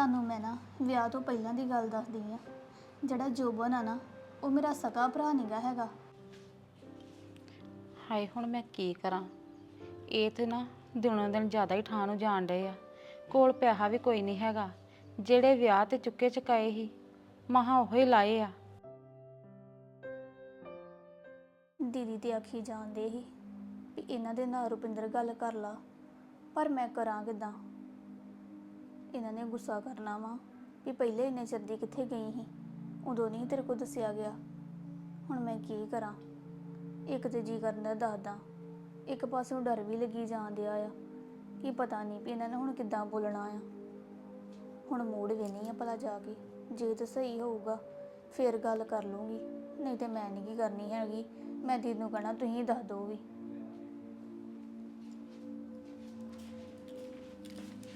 ਤੁਹਾਨੂੰ ਮੈਂ ਨਾ ਵਿਆਹ ਤੋਂ ਪਹਿਲਾਂ ਦੀ ਗੱਲ ਦੱਸਦੀ ਆ ਜਿਹੜਾ ਜੋਬਨ ਆ ਨਾ ਉਹ ਮੇਰਾ ਸਕਾ ਭਰਾ ਨਹੀਂਗਾ ਹੈਗਾ। ਹਾਏ ਹੁਣ ਮੈਂ ਕੀ ਕਰਾਂ? ਇਹ ਤੇ ਨਾ ਦਿਨੋਂ ਦਿਨ ਜ਼ਿਆਦਾ ਹੀ ਠਾਹ ਨੂੰ ਜਾਣ ਡਏ ਆ। ਕੋਲ ਪਿਆਹਾ ਵੀ ਕੋਈ ਨਹੀਂ ਹੈਗਾ। ਜਿਹੜੇ ਵਿਆਹ ਤੇ ਚੁੱਕੇ ਚੁਕਾਏ ਸੀ ਮਹਾ ਉਹ ਹੀ ਲਾਏ ਆ। ਦੀਦੀ ਤੇ ਆਖੀ ਜਾਂਦੇ ਸੀ ਵੀ ਇਹਨਾਂ ਦੇ ਨਾਲ ਰੁਪਿੰਦਰ ਗੱਲ ਕਰ ਲਾ ਪਰ ਮੈਂ ਕਰਾਂ ਕਿਦਾਂ? ਇਹਨਾਂ ਨੇ ਗੁੱਸਾ ਕਰਨਾ ਵਾ ਵੀ ਪਹਿਲੇ ਇੰਨੇ ਚਿਰ ਦੀ ਕਿੱਥੇ ਗਈ ਸੀ? ਉਦੋਂ ਨਹੀਂ ਤੇਰੇ ਕੋਲ ਦੱਸਿਆ ਗਿਆ। ਹੁਣ ਮੈਂ ਕੀ ਕਰਾਂ? ਇੱਕ ਤੇ ਜੀ ਕਰਨ ਦਾ ਦੱਸਦਾ। ਇੱਕ ਪਾਸੋਂ ਡਰ ਵੀ ਲੱਗੀ ਜਾਂਦਿਆ ਆ। ਕੀ ਪਤਾ ਨਹੀਂ ਵੀ ਇਹਨਾਂ ਨੇ ਹੁਣ ਕਿੱਦਾਂ ਬੋਲਣਾ ਆ। ਹੁਣ ਮੂਡ ਵੀ ਨਹੀਂ ਆ ਭਲਾ ਜਾ ਕੇ। ਜੇ ਤਾਂ ਸਹੀ ਹੋਊਗਾ, ਫੇਰ ਗੱਲ ਕਰ ਲੂੰਗੀ। ਨਹੀਂ ਤੇ ਮੈਂ ਨਹੀਂ ਕੀ ਕਰਨੀ ਹੈਗੀ। ਮੈਂ ਦੀਦੀ ਨੂੰ ਕਹਣਾ, ਤੁਸੀਂ ਦੱਸ ਦਿਓ ਵੀ।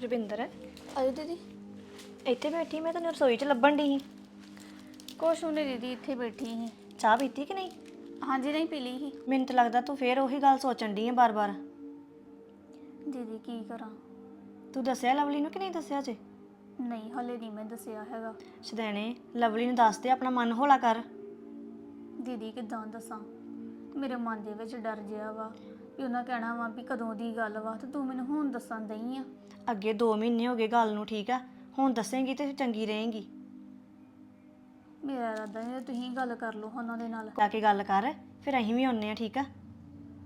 ਰਵਿੰਦਰ? ਆਇਓ ਦੀਦੀ। ਇੱਥੇ ਬੈਠੀ ਮੈਂ ਤੈਨੂੰ ਰਸੋਈ 'ਚ ਲੱਭਣ ਦੀ ਸੀ। ਕੁਛ ਉਹਨੇ ਦੀਦੀ ਇੱਥੇ ਬੈਠੀ ਸੀ। ਚਾਹ ਪੀਤੀ ਕਿ ਨਹੀਂ? ਹਾਂਜੀ ਨਹੀਂ ਪੀ ਲਈ ਸੀ। ਮੈਨੂੰ ਤਾਂ ਲੱਗਦਾ ਤੂੰ ਫੇਰ ਉਹੀ ਗੱਲ ਸੋਚਣ ਦੀ ਹੈ ਬਾਰ-ਬਾਰ। ਦੀਦੀ ਕੀ ਕਰਾਂ? ਤੂੰ ਦੱਸਿਆ ਲਵਲੀ ਨੂੰ ਕਿ ਨਹੀਂ ਦੱਸਿਆ ਜੇ ਨਹੀਂ ਹਲੇ ਨਹੀਂ ਮੈਂ ਦੱਸਿਆ ਹੈਗਾ। ਸਦੈਣੇ ਲਵਲੀ ਨੂੰ ਦੱਸ ਦੇ ਆਪਣਾ ਮਨ ਹੌਲਾ ਕਰ। ਦੀਦੀ ਕਿਦਾਂ ਦੱਸਾਂ? ਮੇਰੇ ਮਨ ਦੇ ਵਿੱਚ ਡਰ ਜਿਆ ਵਾ। ਵੀ ਉਹਨਾਂ ਕਹਿਣਾ ਵਾ ਵੀ ਕਦੋਂ ਦੀ ਗੱਲ ਵਾ ਤੇ ਤੂੰ ਮੈਨੂੰ ਹੁਣ ਦੱਸਣ ਦਈ ਆ। ਅੱਗੇ 2 ਮਹੀਨੇ ਹੋ ਗਏ ਗੱਲ ਨੂੰ ਠੀਕ ਆ ਹੁਣ ਦੱਸੇਂਗੀ ਤੇ ਚੰਗੀ ਰਹੇਂਗੀ। ਮੇਰਾ ਇਰਾਦਾ ਹੈ ਤੁਸੀਂ ਗੱਲ ਕਰ ਲਓ ਉਹਨਾਂ ਦੇ ਨਾਲ। ਜਾ ਕੇ ਗੱਲ ਕਰ ਫਿਰ ਅਸੀਂ ਵੀ ਆਉਨੇ ਆ ਠੀਕ ਆ?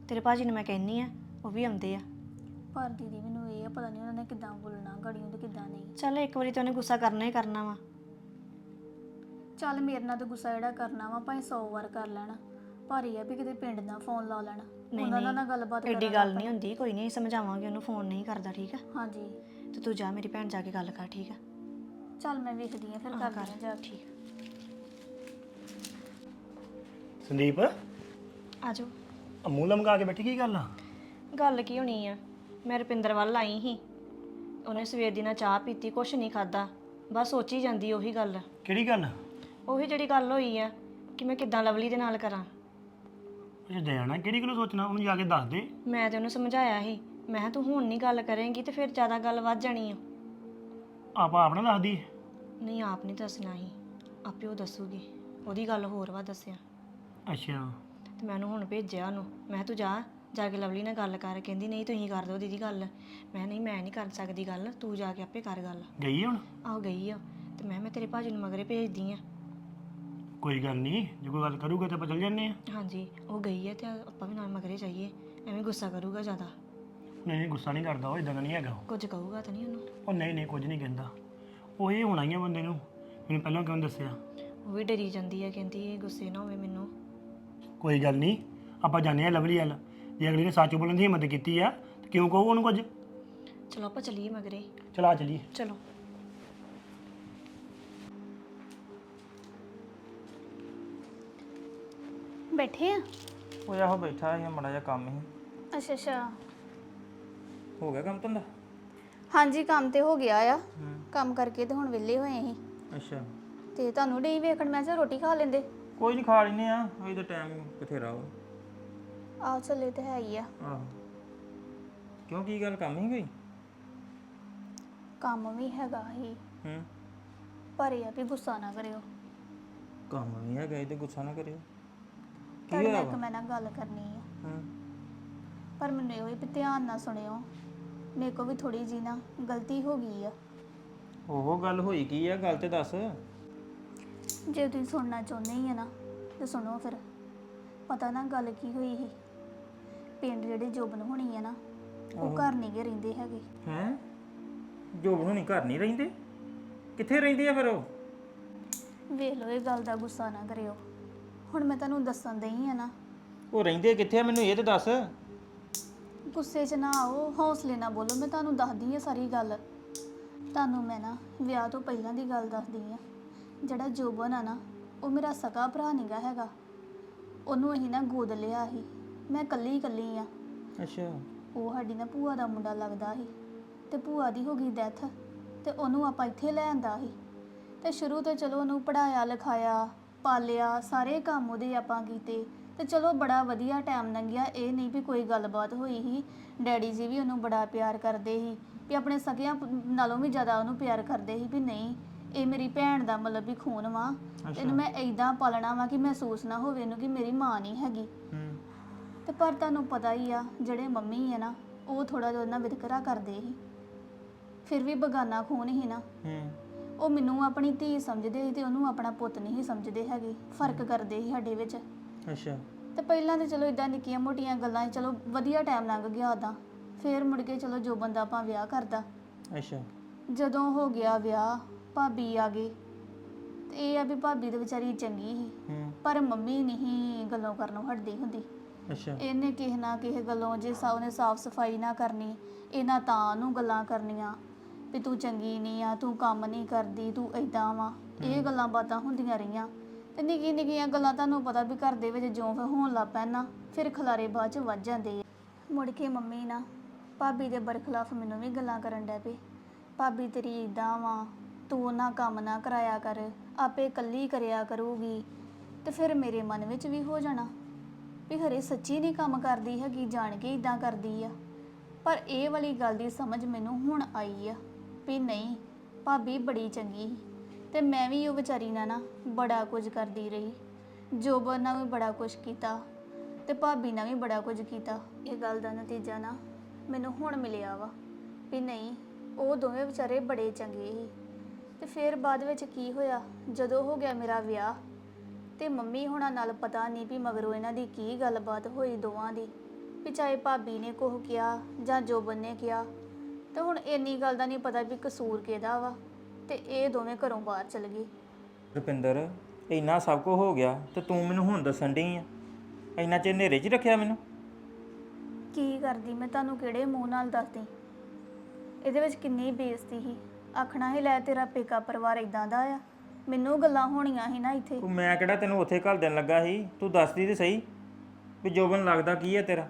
ਤੇਰੇ ਭਾਜੀ ਨੂੰ ਮੈਂ ਕਹਿੰਨੀ ਆ ਉਹ ਵੀ ਆਉਂਦੇ ਆ। ਪਰ ਦੀਦੀ ਮੈਨੂੰ ਇਹ ਆ ਪਤਾ ਨਹੀਂ ਉਹਨਾਂ ਨੇ ਕਿਦਾਂ ਬੋਲਣਾ ਗੜੀਆਂ ਤੇ ਕਿਦਾਂ ਨਹੀਂ। ਚੱਲ ਇੱਕ ਵਾਰੀ ਤੇ ਉਹਨੇ ਗੁੱਸਾ ਕਰਨਾ ਹੀ ਕਰਨਾ ਵਾ। ਚੱਲ ਮੇਰੇ ਨਾਲ ਤਾਂ ਗੁੱਸਾ ਜਿਹੜਾ ਕਰਨਾ ਵਾ ਭਾਵੇਂ 100 ਵਾਰ ਕਰ ਲੈਣਾ ਪਰ ਇਹ ਆ ਵੀ ਕਿਤੇ ਪਿੰਡ ਦਾ ਫੋਨ ਲਾ ਲੈਣਾ। ਨਹੀਂ ਉਹਨਾਂ ਨਾਲ ਨਹੀਂ। ਨਾ ਗੱਲਬਾਤ ਐਡੀ ਕਰਾਂਗੇ ਗੱਲ ਨਹੀਂ ਹੁੰਦੀ ਕੋਈ ਨਹੀਂ ਸਮਝਾਵਾਂਗੇ ਉਹਨੂੰ ਫੋਨ ਨਹੀਂ ਕਰਦਾ ਠੀਕ ਆ? ਹਾਂਜੀ। ਤੇ ਤੂੰ ਜਾ ਮੇਰੀ ਭੈਣ ਜਾ ਕੇ ਗੱਲ ਕਰ ਠੀਕ ਆ? ਚੱਲ ਮੈਂ ਵੇਖਦੀ ਆ ਫਿਰ ਹਾਂ, ਕਰਦੀ ਆ। ਜਾ ਕੇ। ਸੰਦੀਪ? ਆਜੋ ਮੂੰਹ ਲਮਕਾ ਕੇ ਬੈਠੀ ਕੀ ਗੱਲ ਆ? ਗੱਲ ਕੀ ਹੋਣੀ ਆ? ਮੈਂ ਰੁਪਿੰਦਰ ਵੱਲ ਆਈ ਸੀ। ਉਹਨੇ ਸਵੇਰ ਦੀ ਨਾ ਚਾਹ ਪੀਤੀ ਕੁਛ ਨਹੀਂ ਖਾਦਾ ਬਸ ਸੋਚੀ ਜਾਂਦੀ ਉਹੀ ਗੱਲ। ਕਿਹੜੀ ਗੱਲ? ਉਹੀ ਜਿਹੜੀ ਗੱਲ ਹੋਈ ਆ ਕਿ ਮੈਂ ਕਿੱਦਾਂ ਲਵਲੀ ਦੇ ਨਾਲ ਕਰਾਂ। ਇਹ ਜਾਣਾ ਕਿਹੜੀ ਗੱਲ ਸੋਚਣਾ ਉਹਨੂੰ ਜਾ ਕੇ ਦੱਸ ਦੇ। ਮੈਂ ਤੇ ਉਹਨੂੰ ਸਮਝਾਇਆ ਸੀ। ਮੈਂ ਕਿਹਾ ਤੂੰ ਹੁਣ ਨਹੀਂ ਗੱਲ ਕਰੇਂਗੀ ਤੇ ਫਿਰ ਜ਼ਿਆਦਾ ਗੱਲ ਵੱਧ ਜਾਣੀ ਆ। ਆਪਾਂ ਆਪਣਾ ਦੱਸਦੀ। ਨਹੀਂ ਆਪ ਨਹੀਂ ਦੱਸਣਾ ਸੀ। ਆਪੇ ਉਹ ਦੱਸੂਗੀ। ਉਹਦੀ ਗੱਲ ਹੋਰ ਵਾ ਦੱਸਿਆ। ਅੱਛਾ। ਤੇ ਮੈਂ ਉਹਨੂੰ ਹੁਣ ਭੇਜਿਆ ਉਹਨੂੰ। ਮੈਂ ਕਿਹਾ ਤੂੰ ਜਾ ਜਾ ਕੇ ਲਵਲੀ ਨਾਲ ਗੱਲ ਕਰ। ਕਹਿੰਦੀ ਨਹੀਂ ਤੁਸੀਂ ਕਰ ਦਿਓ ਦੀਦੀ ਗੱਲ। ਮੈਂ ਨਹੀਂ ਮੈਂ ਨਹੀਂ ਕਰ ਸਕਦੀ ਗੱਲ। ਤੂੰ ਜਾ ਕੇ ਆਪੇ ਕਰ ਗੱਲ। ਗਈ ਹੁਣ? ਆਹ ਗਈ ਆ। ਤੇ ਮੈਂ ਮੈਂ ਤੇਰੇ ਭਾਜੀ ਨੂੰ ਮਗਰੇ ਭੇਜਦੀ ਆ। ਕੋਈ ਗੱਲ ਨਹੀਂ ਜੇ ਕੋਈ ਗੱਲ ਕਰੂਗਾ ਤਾਂ ਆਪਾਂ ਚੱਲ ਜੰਨੇ ਆ ਹਾਂਜੀ ਉਹ ਗਈ ਹੈ ਤੇ ਆਪਾਂ ਵੀ ਨਾਲ ਮਗਰੇ ਜਾਈਏ ਐਵੇਂ ਗੁੱਸਾ ਕਰੂਗਾ ਜ਼ਿਆਦਾ। ਨਹੀਂ ਨਹੀਂ ਗੁੱਸਾ ਨਹੀਂ ਕਰਦਾ ਉਹ ਇਦਾਂ ਦਾ ਨਹੀਂ ਹੈਗਾ ਉਹ। ਕੁਝ ਕਹੂਗਾ ਤਾਂ ਨਹੀਂ ਉਹਨੂੰ? ਉਹ ਨਹੀਂ ਨਹੀਂ ਕੁਝ ਨਹੀਂ ਕਹਿੰਦਾ। ਉਹ ਇਹ ਹੋਣਾ ਹੀ ਆ ਬੰਦੇ ਨੂੰ ਮੈਨੂੰ ਪਹਿਲਾਂ ਕਿਉਂ ਨੀ ਦੱਸਿਆ? ਉਹ ਵੀ ਡਰੀ ਜਾਂਦੀ ਹੈ ਕਹਿੰਦੀ ਇਹ ਗੁੱਸੇ ਨਾ ਹੋਵੇ ਮੈਨੂੰ। ਕੋਈ ਗੱਲ ਨਹੀਂ ਆਪਾਂ ਜਾਣੇ ਆ ਲਵਲੀ ਵੱਲ। ਜੇ ਅਗਲੀ ਨੇ ਸੱਚ ਬੋਲਣ ਦੀ ਹਿੰਮਤ ਕੀਤੀ ਆ ਤੇ ਕਿਉਂ ਕਹੂ ਉਹਨੂੰ ਕੁਝ? ਚਲੋ ਆਪਾਂ ਚੱਲੀਏ ਮਗਰੇ। ਚਲਾ ਚਲੀਏ। ਚਲੋ। ਬੈਠੇ ਆ? ਉਹ ਆਹੋ ਬੈਠਾ ਸੀ ਮੜਾ ਜਿਹਾ ਕੰਮ ਹੀ ਅੱਛਾ ਅੱਛਾ। ਹੋ ਗਿਆ ਕੰਮ ਧੰਦਾ? ਹਾਂਜੀ ਕੰਮ ਤੇ ਹੋ ਗਿਆ ਆ। ਕੰਮ ਕਰਕੇ ਤੇ ਹੁਣ ਵਿਹਲੇ ਹੋਏ ਸੀ ਅੱਛਾ। ਤੇ ਤੁਹਾਨੂੰ ਡਈ ਵੇਖਣ ਮੈਂ ਕਿਹਾ ਰੋਟੀ ਖਾ ਲੈਂਦੇ। ਕੋਈ ਨਹੀਂ ਖਾ ਲੈਨੇ ਆ। ਅਜੇ ਤਾਂ ਟਾਈਮ ਬਥੇਰਾ ਹੋ ਆ ਚੱਲੇ ਤੇ ਹੈ ਹੀ ਆ। ਆਹੋ। ਕਿਉਂ ਕੀ ਗੱਲ ਕੰਮ ਹੀ ਕੋਈ? ਕੰਮ ਵੀ ਹੈਗਾ ਹੀ ਹੂੰ। ਪਰ ਇਹ ਆ ਵੀ ਗੁੱਸਾ ਨਾ ਕਰਿਓ। ਕੰਮ ਨਹੀਂ ਹੈਗਾ ਇਹ ਤੇ ਗੁੱਸਾ ਨਾ ਕਰਿਓ। ਤੁਹਾਡੇ ਨਾਲ ਇੱਕ ਮੈਂ ਨਾ ਗੱਲ ਕਰਨੀ ਆ। ਹੂੰ। ਪਰ ਮੈਨੂੰ ਇਹੋ ਹੀ ਵੀ ਧਿਆਨ ਨਾਲ ਸੁਣਿਓ। ਮੇਰੇ ਕੋ ਵੀ ਥੋੜੀ ਜੀ ਨਾ ਗਲਤੀ ਹੋ ਗਈ ਆ। ਉਹ ਗੱਲ ਹੋਈ ਕੀ ਆ? ਗੱਲ ਤੇ ਦੱਸ। ਜੇ ਤੁਸੀਂ ਸੁਣਨਾ ਚਾਹੁੰਦੇ ਹੀ ਆ ਨਾ ਤੇ ਸੁਣੋ ਫਿਰ। ਪਤਾ ਨਾ ਗੱਲ ਕੀ ਹੋਈ ਸੀ। ਪਿੰਡ ਜਿਹੜੇ ਜੋਬਨ ਹੋਣੀ ਆ ਨਾ ਉਹ ਘਰ ਨਹੀਂ ਗੇ ਰਹਿੰਦੇ ਹੈਗੇ। ਹੈ? ਜੋਬ ਹੁਣੀ ਘਰ ਨਹੀਂ ਰਹਿੰਦੇ? ਕਿੱਥੇ ਰਹਿੰਦੇ ਆ ਫਿਰ ਉਹ? ਵੇਖ ਲਓ ਇਹ ਗੱਲ ਦਾ ਗੁੱਸਾ ਨਾ ਕਰਿਓ। ਹੁਣ ਮੈਂ ਤੁਹਾਨੂੰ ਦੱਸਣ ਦਈ ਆ ਨਾ। ਉਹ ਰਹਿੰਦੇ ਕਿੱਥੇ ਆ ਮੈਨੂੰ ਇਹ ਤੇ ਦੱਸ। ਗੁੱਸੇ 'ਚ ਨਾ ਆਓ ਹੌਸਲੇ ਨਾਲ ਬੋਲੋ ਮੈਂ ਤੁਹਾਨੂੰ ਦੱਸਦੀ ਆ ਸਾਰੀ ਗੱਲ। ਤੁਹਾਨੂੰ ਮੈਂ ਨਾ ਵਿਆਹ ਤੋਂ ਪਹਿਲਾਂ ਦੀ ਗੱਲ ਦੱਸਦੀ ਆ। ਜਿਹੜਾ ਜੋਬਨ ਆ ਨਾ ਉਹ ਮੇਰਾ ਸਕਾ ਭਰਾ ਨਹੀਂਗਾ ਹੈਗਾ। ਉਹਨੂੰ ਅਸੀਂ ਨਾ ਗੋਦ ਲਿਆ ਸੀ। ਮੈਂ ਇਕੱਲੀ ਇਕੱਲੀ ਆ। ਅੱਛਾ। ਉਹ ਸਾਡੀ ਨਾ ਭੂਆ ਦਾ ਮੁੰਡਾ ਲੱਗਦਾ ਸੀ। ਤੇ ਭੂਆ ਦੀ ਹੋ ਗਈ ਡੈਥ ਤੇ ਉਹਨੂੰ ਆਪਾਂ ਇੱਥੇ ਲੈ ਆਂਦਾ ਸੀ। ਤੇ ਸ਼ੁਰੂ ਤੋਂ ਚਲੋ ਉਹਨੂੰ ਪੜਾਇਆ ਲਿਖਾਇਆ ਪਾਲਿਆ ਸਾਰੇ ਕੰਮ ਉਹਦੇ ਆਪਾਂ ਕੀਤੇ। ਤੇ ਚਲੋ ਬੜਾ ਵਧੀਆ ਟਾਈਮ ਲੰਘਿਆ। ਇਹ ਨਹੀਂ ਵੀ ਕੋਈ ਗੱਲਬਾਤ ਹੋਈ ਸੀ। ਡੈਡੀ ਜੀ ਵੀ ਉਹਨੂੰ ਬੜਾ ਪਿਆਰ ਕਰਦੇ ਸੀ। ਵੀ ਆਪਣੇ ਸਕਿਆਂ ਨਾਲੋਂ ਵੀ ਜ਼ਿਆਦਾ ਉਹਨੂੰ ਪਿਆਰ ਕਰਦੇ ਸੀ ਵੀ ਨਹੀਂ ਇਹ ਮੇਰੀ ਭੈਣ ਦਾ ਮਤਲਬ ਵੀ ਖੂਨ ਵਾ। ਇਹਨੂੰ ਮੈਂ ਐਦਾਂ ਪਾਲਣਾ ਵਾ ਕਿ ਮਹਿਸੂਸ ਨਾ ਹੋਵੇ ਇਹਨੂੰ ਕਿ ਮੇਰੀ ਮਾਂ ਨਹੀਂ ਹੈਗੀ। ਹੂੰ। ਤੇ ਪਰ ਤੁਹਾਨੂੰ ਪਤਾ ਹੀ ਆ ਜਿਹੜੇ ਮੰਮੀ ਆ ਨਾ ਉਹ ਥੋੜਾ ਜਿਹਾ ਉਹਨਾਂ ਵਿਤਕਰਾ ਕਰਦੇ ਸੀ। ਫਿਰ ਵੀ ਬਗਾਨਾ ਖੂਨ ਹੀ ਨਾ। ਹੂੰ। ਉਹ ਮੈਨੂੰ ਆਪਣੀ ਧੀ ਸਮਝਦੇ ਸੀ ਤੇ ਉਹਨੂੰ ਆਪਣਾ ਪੁੱਤ ਨਹੀਂ ਸੀ ਸਮਝਦੇ ਹੈਗੇ। ਫ਼ਰਕ ਕਰਦੇ ਸੀ ਸਾਡੇ ਵਿੱਚ। ਅੱਛਾ। ਤੇ ਪਹਿਲਾਂ ਤੇ ਚਲੋ ਇਦਾਂ ਨਿੱਕੀਆਂ ਮੋਟੀਆਂ ਗੱਲਾਂ 'ਚ ਚਲੋ ਵਧੀਆ ਟਾਈਮ ਲੰਘ ਗਿਆ ਉਦਾਂ ਫਿਰ ਮੁੜ ਕੇ ਚਲੋ ਜੋ ਬੰਦਾ ਆਪਾਂ ਵਿਆਹ ਕਰਦਾ। ਅੱਛਾ। ਜਦੋਂ ਹੋ ਗਿਆ ਵਿਆਹ ਭਾਬੀ ਆ ਗਈ। ਤੇ ਇਹ ਆ ਵੀ ਭਾਬੀ ਤੇ ਵਿਚਾਰੀ ਚੰਗੀ ਸੀ। ਹੂੰ। ਪਰ ਮੰਮੀ ਨਹੀਂ ਗੱਲੋਂ ਕਰਨੋਂ ਹਟਦੀ ਹੁੰਦੀ। ਅੱਛਾ। ਇਹਨੇ ਕਿਸੇ ਨਾ ਕਿਸੇ ਗੱਲੋਂ ਜੇ ਸਾ ਉਹਨੇ ਸਾਫ਼ ਸਫ਼ਾਈ ਨਾ ਕਰਨੀ ਇਹਨਾਂ ਤਾਂ ਨੂੰ ਗੱਲਾਂ ਕਰਨੀਆਂ। ਵੀ ਤੂੰ ਚੰਗੀ ਨਹੀਂ ਆ ਤੂੰ ਕੰਮ ਨਹੀਂ ਕਰਦੀ ਤੂੰ ਏਦਾਂ ਵਾ। ਇਹ ਗੱਲਾਂ ਬਾਤਾਂ ਹੁੰਦੀਆਂ ਰਹੀਆਂ। ਤੇ ਨਿੱਕੀ ਨਿੱਕੀਆਂ ਗੱਲਾਂ ਤੁਹਾਨੂੰ ਪਤਾ ਵੀ ਘਰ ਦੇ ਵਿੱਚ ਜਿਉਂ ਫਿਰ ਹੋਣ ਲੱਗ ਪੈਣਾ ਫਿਰ ਖਲਾਰੇ ਬਾਅਦ ਚ ਵੱਜ ਜਾਂਦੇ ਆ। ਮੁੜ ਕੇ ਮੰਮੀ ਨਾ ਭਾਬੀ ਦੇ ਬਰਖਲਾਫ ਮੈਨੂੰ ਵੀ ਗੱਲਾਂ ਕਰਨ ਡੈ ਪਈ ਭਾਬੀ ਤੇਰੀ ਏਦਾਂ ਵਾ ਤੂੰ ਉਹਨਾਂ ਕੰਮ ਨਾ ਕਰਾਇਆ ਕਰ ਆਪੇ ਇਕੱਲੀ ਕਰਿਆ ਕਰੂਗੀ। ਤੇ ਫਿਰ ਮੇਰੇ ਮਨ ਵਿੱਚ ਵੀ ਹੋ ਜਾਣਾ ਵੀ ਖਰੇ ਸੱਚੀ ਨਹੀਂ ਕੰਮ ਕਰਦੀ ਹੈਗੀ ਜਾਣ ਕੇ ਇਦਾਂ ਕਰਦੀ ਆ। ਪਰ ਇਹ ਵਾਲੀ ਗੱਲ ਦੀ ਸਮਝ ਮੈਨੂੰ ਹੁਣ ਆਈ ਆ। ਵੀ ਨਹੀਂ, ਭਾਬੀ ਬੜੀ ਚੰਗੀ ਸੀ ਤੇ ਮੈਂ ਵੀ ਉਹ ਵਿਚਾਰੀ ਨਾਲ ਨਾ ਬੜਾ ਕੁਝ ਕਰਦੀ ਰਹੀ। ਜੋਬਨ ਨਾਲ ਵੀ ਬੜਾ ਕੁਝ ਕੀਤਾ ਤੇ ਭਾਬੀ ਨਾਲ ਵੀ ਬੜਾ ਕੁਝ ਕੀਤਾ। ਇਹ ਗੱਲ ਦਾ ਨਤੀਜਾ ਨਾ ਮੈਨੂੰ ਹੁਣ ਮਿਲਿਆ ਵਾ ਵੀ ਨਹੀਂ, ਉਹ ਦੋਵੇਂ ਵਿਚਾਰੇ ਬੜੇ ਚੰਗੇ ਸੀ। ਤੇ ਫਿਰ ਬਾਅਦ ਵਿੱਚ ਕੀ ਹੋਇਆ? ਜਦੋਂ ਹੋ ਗਿਆ ਮੇਰਾ ਵਿਆਹ ਤੇ ਮੰਮੀ ਹੁਣਾਂ ਨਾਲ ਪਤਾ ਨਹੀਂ ਵੀ ਮਗਰੋਂ ਇਹਨਾਂ ਦੀ ਕੀ ਗੱਲਬਾਤ ਹੋਈ ਦੋਵਾਂ ਦੀ, ਵੀ ਚਾਹੇ ਭਾਬੀ ਨੇ ਕੁਝ ਕਿਹਾ ਜਾਂ ਜੋਬਨ ਨੇ ਕਿਹਾ ਤੇ ਹੁਣ ਇੰਨੀ ਗੱਲ ਦਾ ਨਹੀਂ ਪਤਾ ਵੀ ਕਸੂਰ ਕਿਹਦਾ ਵਾ ਤੇ ਇਹ ਦੋਵੇਂ ਘਰੋਂ ਬਾਹਰ ਚਲ ਗਏ। ਰੁਪਿੰਦਰ ਇੰਨਾ ਸਭ ਕੁਝ ਹੋ ਗਿਆ ਤੇ ਤੂੰ ਮੈਨੂੰ ਹੁਣ ਦੱਸਣ ਡਈ ਆ? ਇੰਨਾ ਚਿਰ ਹਨੇਰੇ 'ਚ ਹੀ ਰੱਖਿਆ ਮੈਨੂੰ? ਕੀ ਕਰਦੀ ਮੈਂ ਤੁਹਾਨੂੰ ਕਿਹੜੇ ਮੂੰਹ ਨਾਲ ਦੱਸਦੀ? ਇਹਦੇ ਵਿੱਚ ਕਿੰਨੀ ਬੇਇੱਜ਼ਤੀ ਸੀ। ਆਖਣਾ ਹੀ ਲੈ ਤੇਰਾ ਪੇਕਾ ਪਰਿਵਾਰ ਇਦਾਂ ਦਾ ਆ। ਮੈਨੂੰ ਗੱਲਾਂ ਹੋਣੀਆਂ ਸੀ ਨਾ ਇੱਥੇ। ਤੂੰ ਮੈਂ ਕਿਹੜਾ ਤੈਨੂੰ ਉੱਥੇ ਘੱਲ ਦੇਣ ਲੱਗਾ ਸੀ? ਤੂੰ ਦੱਸਦੀ ਤੇ ਸਹੀ ਵੀ ਜੋਬਨ ਲੱਗਦਾ ਕੀ ਹੈ ਤੇਰਾ?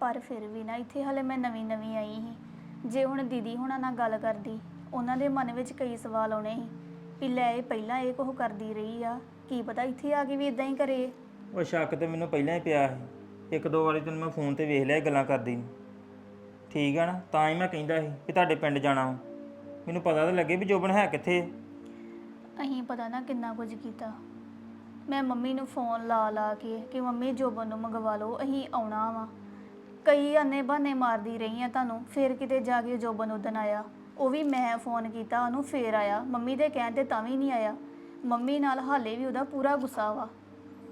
ਪਰ ਫਿਰ ਵੀ ਨਾ ਇੱਥੇ ਹਲੇ ਮੈਂ ਨਵੀਂ ਨਵੀਂ ਆਈ ਸੀ। ਜੇ ਹੁਣ ਦੀਦੀ ਹੁਣਾਂ ਨਾਲ ਗੱਲ ਕਰਦੀ ਉਹਨਾਂ ਦੇ ਮਨ ਵਿੱਚ ਕਈ ਸਵਾਲ ਆਉਣੇ ਸੀ ਵੀ ਲੈ ਇਹ ਪਹਿਲਾਂ ਇਹ ਕੁਝ ਕਰਦੀ ਰਹੀ ਆ ਕੀ ਪਤਾ ਇੱਥੇ ਆ ਕੇ ਵੀ ਇਦਾਂ ਹੀ ਕਰੇ। ਉਹ ਸ਼ੱਕ ਤੇ ਮੈਨੂੰ ਪਹਿਲਾਂ ਹੀ ਪਿਆ ਸੀ। ਇੱਕ ਦੋ ਵਾਰੀ ਤੈਨੂੰ ਮੈਂ ਫੋਨ ਤੇ ਵੇਖ ਲਿਆ ਇਹ ਗੱਲਾਂ ਕਰਦੀ ਨੂੰ। ਠੀਕ ਆ ਨਾ ਤਾਂ ਹੀ ਮੈਂ ਕਹਿੰਦਾ ਸੀ ਕਿ ਤੁਹਾਡੇ ਪਿੰਡ ਜਾਣਾ ਵਾ। ਮੈਨੂੰ ਪਤਾ ਤਾਂ ਲੱਗੇ ਵੀ ਜੋਬਨ ਹੈ ਕਿੱਥੇ ਅਹੀਂ ਪਤਾ ਨਾ ਕਿੰਨਾ ਕੁਝ ਕੀਤਾ। ਮੈਂ ਮੰਮੀ ਨੂੰ ਫੋਨ ਲਾ ਲਾ ਕੇ ਕਿ ਮੰਮੀ ਜੋਬਨ ਨੂੰ ਮੰਗਵਾ ਲਓ ਅਹੀਂ ਆਉਣਾ ਵਾ। ਕਈ ਆਨੇ ਬਹਾਨੇ ਮਾਰਦੀ ਰਹੀ ਆ ਤੁਹਾਨੂੰ ਫਿਰ ਕਿਤੇ ਜਾ ਕੇ ਜੋਬਨ ਉਦਣ ਆਇਆ। ਉਹ ਵੀ ਮੈਂ ਫੋਨ ਕੀਤਾ ਉਹਨੂੰ ਫੇਰ ਆਇਆ। ਮੰਮੀ ਦੇ ਕਹਿਣ ਤੇ ਤਾਂ ਵੀ ਨਹੀਂ ਆਇਆ। ਮੰਮੀ ਨਾਲ ਹਾਲੇ ਵੀ ਉਹਦਾ ਪੂਰਾ ਗੁੱਸਾ ਵਾ।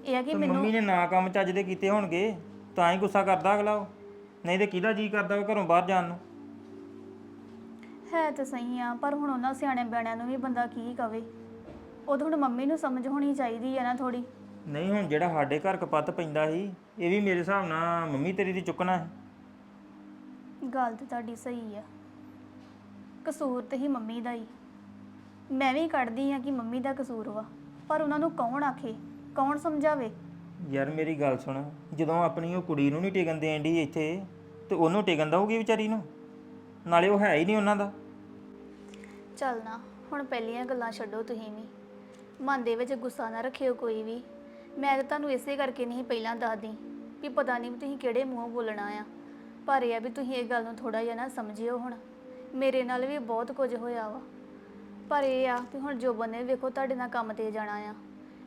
ਇਹ ਆ ਕਿ ਤੇ ਮੈਨੂੰ ਮੰਮੀ ਨੇ ਨਾ ਕੰਮ ਚੱਜ ਦੇ ਕੀਤੇ ਹੋਣਗੇ ਤਾਂ ਹੀ ਗੁੱਸਾ ਕਰਦਾ ਅਗਲਾ ਉਹ। ਨਹੀਂ ਤੇ ਕਿਹਦਾ ਜੀ ਕਰਦਾ ਘਰੋਂ ਬਾਹਰ ਜਾਣ ਨੂੰ? ਹੈ ਤਾਂ ਸਹੀ ਆ ਪਰ ਹੁਣ ਉਹਨਾਂ ਸਿਆਣੇ ਬਿਆਣਿਆਂ ਨੂੰ ਵੀ ਬੰਦਾ ਕੀ ਕਵੇ। ਉਹ ਤਾਂ ਹੁਣ ਮੰਮੀ ਨੂੰ ਸਮਝ ਹੋਣੀ ਚਾਹੀਦੀ ਹੈ ਨਾ ਥੋੜੀ ਨਹੀਂ ਹੁਣ ਜਿਹੜਾ ਸਾਡੇ ਘਰ ਕਪੱਤ ਪੈਂਦਾ ਸੀ ਇਹ ਵੀ ਮੇਰੇ ਹਿਸਾਬ ਨਾਲ ਮੰਮੀ ਤੇਰੀ ਦੀ ਚੁੱਕਣਾ ਹੈ। ਗੱਲ ਤੇ ਤੁਹਾਡੀ ਸਹੀ ਆ। ਕਸੂਰ ਤੇ ਹੀ ਮੰਮੀ ਦਾ ਹੀ। ਮੈਂ ਵੀ ਕੱਢਦੀ ਆ ਕਿ ਮੰਮੀ ਦਾ ਕਸੂਰ ਵਾ ਪਰ ਉਹਨਾਂ ਨੂੰ ਕੌਣ ਆਖੇ ਕੌਣ ਸਮਝਾਵੇ? ਯਾਰ ਮੇਰੀ ਗੱਲ ਸੁਣ ਜਦੋਂ ਆਪਣੀ ਉਹ ਕੁੜੀ ਨੂੰ ਨਹੀਂ ਟਿਕਣ ਦੇਣ ਦੀ ਇੱਥੇ ਤੇ ਉਹਨੂੰ ਟਿਕਣ ਦਊਗੀ ਵਿਚਾਰੀ ਨੂੰ? ਨਾਲੇ ਉਹ ਹੈ ਹੀ ਨਹੀਂ ਉਹਨਾਂ ਦਾ। ਚੱਲ ਨਾ ਹੁਣ ਪਹਿਲੀਆਂ ਗੱਲਾਂ ਛੱਡੋ ਤੁਸੀਂ ਵੀ। ਮਨ ਦੇ ਵਿੱਚ ਗੁੱਸਾ ਨਾ ਰੱਖਿਓ ਕੋਈ ਵੀ। ਮੈਂ ਤਾਂ ਤੁਹਾਨੂੰ ਇਸੇ ਕਰਕੇ ਨਹੀਂ ਪਹਿਲਾਂ ਦੱਸਦੀ ਵੀ ਪਤਾ ਨਹੀਂ ਵੀ ਤੁਸੀਂ ਕਿਹੜੇ ਮੂੰਹੋਂ ਬੋਲਣਾ ਆ। ਪਰ ਇਹ ਆ ਵੀ ਤੁਸੀਂ ਇਹ ਗੱਲ ਨੂੰ ਥੋੜਾ ਜਿਹਾ ਨਾ ਸਮਝਿਓ ਹੁਣ। ਮੇਰੇ ਨਾਲ ਵੀ ਬਹੁਤ ਕੁਝ ਹੋਇਆ ਵਾ। ਪਰ ਇਹ ਆ ਵੀ ਹੁਣ ਜੋਬਨ ਨੇ ਵੇਖੋ ਤੁਹਾਡੇ ਨਾਲ ਕੰਮ ਤੇ ਜਾਣਾ ਆ।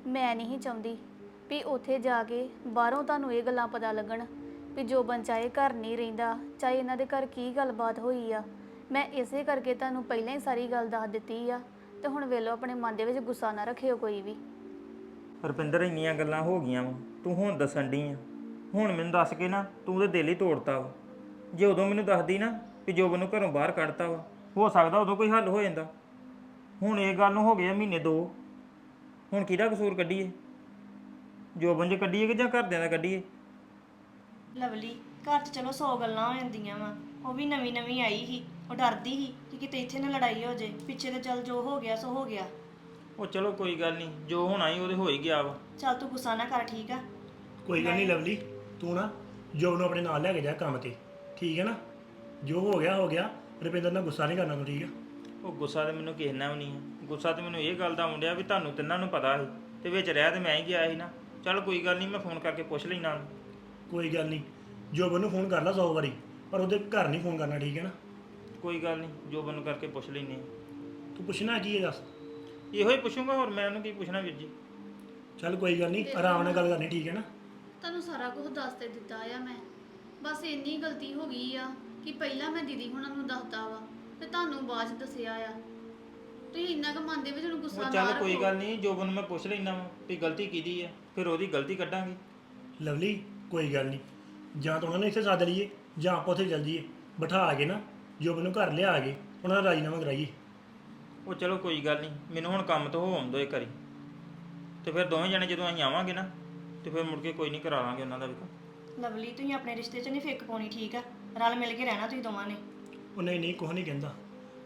ਮੈਂ ਨਹੀਂ ਚਾਹੁੰਦੀ ਵੀ ਉੱਥੇ ਜਾ ਕੇ ਬਾਹਰੋਂ ਤੁਹਾਨੂੰ ਇਹ ਗੱਲਾਂ ਪਤਾ ਲੱਗਣ ਵੀ ਜੋਬਨ ਚਾਹੇ ਘਰ ਨਹੀਂ ਰਹਿੰਦਾ, ਚਾਹੇ ਇਹਨਾਂ ਦੇ ਘਰ ਕੀ ਗੱਲਬਾਤ ਹੋਈ ਆ। ਮੈਂ ਇਸੇ ਕਰਕੇ ਤੁਹਾਨੂੰ ਪਹਿਲਾਂ ਹੀ ਸਾਰੀ ਗੱਲ ਦੱਸ ਦਿੱਤੀ ਆ ਤੇ ਹੁਣ ਵੇਲੋ ਆਪਣੇ ਮਨ ਦੇ ਵਿੱਚ ਗੁੱਸਾ ਨਾ ਰੱਖਿਓ ਕੋਈ ਵੀ। ਰੁਪਿੰਦਰ, ਇੰਨੀਆਂ ਗੱਲਾਂ ਹੋ ਗਈਆਂ ਵਾ। ਤੂੰ ਹੁਣ ਦੱਸਣ ਡਈ ਆ। ਹੁਣ ਮੈਨੂੰ ਦੱਸ ਕੇ ਨਾ ਤੂੰ ਉਹਦੇ ਦਿਲ ਹੀ ਤੋੜਤਾ ਵਾ। ਜੇ ਉਦੋਂ ਮੈਨੂੰ ਦੱਸਦੀ ਨਾ ਕਿ ਜੋਬਨ ਨੂੰ ਘਰੋਂ ਬਾਹਰ ਕੱਢਤਾ ਵਾ, ਹੋ ਸਕਦਾ ਉਦੋਂ ਕੋਈ ਹੱਲ ਹੋ ਜਾਂਦਾ। ਹੁਣ ਇਹ ਗੱਲ ਨੂੰ ਹੋ ਗਏ ਆ ਮਹੀਨੇ ਦੋ। ਹੁਣ ਕਿਹਦਾ ਕਸੂਰ ਕੱਢੀਏ? ਜੋਬਨ ਜੇ ਕੱਢੀਏ ਕਿ ਜਾਂ ਘਰਦਿਆਂ ਦਾ ਕੱਢੀਏ? ਲਵਲੀ, ਘਰ 'ਚ ਚਲੋ 100 ਗੱਲਾਂ ਹੋ ਜਾਂਦੀਆਂ ਵਾ। ਉਹ ਵੀ ਨਵੀਂ ਨਵੀਂ ਆਈ ਸੀ। ਉਹ ਡਰਦੀ ਸੀ ਕਿ ਕਿਤੇ ਇੱਥੇ ਨਾ ਲੜਾਈ ਹੋ ਜੇ। ਪਿੱਛੇ ਤੇ ਚੱਲ ਜੋ ਹੋ ਗਿਆ, ਸੋ ਹੋ ਗਿਆ। ਉਹ ਚਲੋ ਕੋਈ ਗੱਲ ਨਹੀਂ ਜੋ ਹੋਣਾ ਹੀ ਉਹਦੇ ਹੋ ਹੀ ਗਿਆ ਵਾ। ਚੱਲ ਤੂੰ ਗੁੱਸਾ ਨਾ ਕਰ ਠੀਕ ਆ? ਕੋਈ ਗੱਲ ਨਹੀਂ ਲਵਲੀ ਤੂੰ ਨਾ ਜੋਬ ਨੂੰ ਆਪਣੇ ਨਾਲ ਲੈ ਕੇ ਜਾ ਕੰਮ ਤੇ ਠੀਕ ਹੈ ਨਾ? ਜੋ ਹੋ ਗਿਆ ਹੋ ਗਿਆ ਰੁਪਿੰਦਰ ਨਾਲ ਗੁੱਸਾ ਨਹੀਂ ਕਰਨਾ ਤੂੰ ਠੀਕ ਹੈ ਉਹ ਗੁੱਸਾ ਤੇ ਮੈਨੂੰ ਕਿਸੇ ਨਾਲ ਵੀ ਨਹੀਂ ਹੈ ਗੁੱਸਾ ਤੇ ਮੈਨੂੰ ਇਹ ਗੱਲ ਦਾ ਆਉਂਦਿਆ ਵੀ ਤੁਹਾਨੂੰ ਤਿੰਨਾਂ ਨੂੰ ਪਤਾ ਸੀ ਤੇ ਵਿੱਚ ਰਹਿ ਤੇ ਮੈਂ ਹੀ ਗਿਆ ਸੀ ਨਾ। ਚੱਲ ਕੋਈ ਗੱਲ ਨਹੀਂ ਮੈਂ ਫੋਨ ਕਰਕੇ ਪੁੱਛ ਲੈਣਾ। ਕੋਈ ਗੱਲ ਨਹੀਂ ਜੋਬਨ ਨੂੰ ਫੋਨ ਕਰ ਲਾ 100 ਵਾਰੀ ਪਰ ਉਹਦੇ ਘਰ ਨਹੀਂ ਫੋਨ ਕਰਨਾ ਠੀਕ ਹੈ ਨਾ? ਕੋਈ ਗੱਲ ਨਹੀਂ ਜੋਬਨ ਨੂੰ ਕਰਕੇ ਪੁੱਛ ਲੈਨੇ ਤੂੰ ਪੁੱਛਣਾ ਕੀ ਹੈ ਦੱਸ? ਇਹੋ ਹੀ ਪੁੱਛੂੰਗਾ ਹੋਰ ਮੈਂ ਉਹਨੂੰ ਕੀ ਪੁੱਛਣਾ ਵੀਰ ਜੀ? ਚੱਲ ਕੋਈ ਗੱਲ ਨਹੀਂ ਆਰਾਮ ਨਾਲ ਗੱਲ ਕਰਨੀ ਠੀਕ ਹੈ ਨਾ? ਤੁਹਾਨੂੰ ਸਾਰਾ ਕੁਝ ਦੱਸ ਤੇ ਦਿੱਤਾ ਆ ਮੈਂ। ਬਸ ਇੰਨੀ ਗਲਤੀ ਹੋ ਗਈ ਆ ਕਿ ਪਹਿਲਾਂ ਮੈਂ ਦੀਦੀ ਹੁਣਾਂ ਨੂੰ ਦੱਸਦਾ ਵਾ ਤੇ ਤੁਹਾਨੂੰ ਬਾਅਦ ਚ ਦੱਸਿਆ ਆ। ਤੁਸੀਂ ਇੰਨਾ ਕੁ ਮਨ ਦੇ ਵਿੱਚ ਗੁੱਸਾ ਉਹ ਨਾ ਚੱਲ ਕੋਈ ਰੱਖੋ ਗੱਲ ਨਹੀਂ ਜੋਬਨ ਨੂੰ ਮੈਂ ਪੁੱਛ ਲੈਣਾ ਵਾ ਵੀ ਗਲਤੀ ਕਿਹਦੀ ਆ ਫਿਰ ਉਹਦੀ ਗਲਤੀ ਕੱਢਾਂਗੇ। ਲਵਲੀ ਕੋਈ ਗੱਲ ਨਹੀਂ ਜਾਂ ਤਾਂ ਉਹਨਾਂ ਨੂੰ ਇੱਥੇ ਸੱਦ ਲਈਏ ਜਾਂ ਆਪਾਂ ਉੱਥੇ ਚੱਲ ਜਾਈਏ ਬਿਠਾ ਕੇ ਨਾ ਜੋਬਨ ਨੂੰ ਘਰ ਲਿਆ ਕੇ ਉਹਨਾਂ ਦਾ ਰਾਜੀਨਾਮਾ ਕਰਾਈਏ। ਉਹ ਚਲੋ ਕੋਈ ਗੱਲ ਨਹੀਂ ਮੈਨੂੰ ਹੁਣ ਕੰਮ ਤੋਂ ਹੋ ਆਉਂਦੋ ਇੱਕ ਵਾਰੀ। ਤੇ ਫਿਰ ਦੋਵੇਂ ਜਣੇ ਜਦੋਂ ਅਸੀਂ ਆਵਾਂਗੇ ਨਾ ਤੇ ਫਿਰ ਮੁੜ ਕੇ ਕੋਈ ਨਹੀਂ ਕਰਾਵਾਂਗੇ ਉਹਨਾਂ ਦਾ ਵੀ ਕੰਮ। ਲਵਲੀ ਤੁਸੀਂ ਆਪਣੇ ਰਿਸ਼ਤੇ 'ਚ ਨਹੀਂ ਫਿੱਕ ਪਾਉਣੀ ਠੀਕ ਆ? ਰਲ ਮਿਲ ਕੇ ਰਹਿਣਾ ਤੁਸੀਂ ਦੋਵਾਂ ਨੇ। ਉਹ ਨਹੀਂ ਨਹੀਂ ਕੁਛ ਨਹੀਂ ਕਹਿੰਦਾ।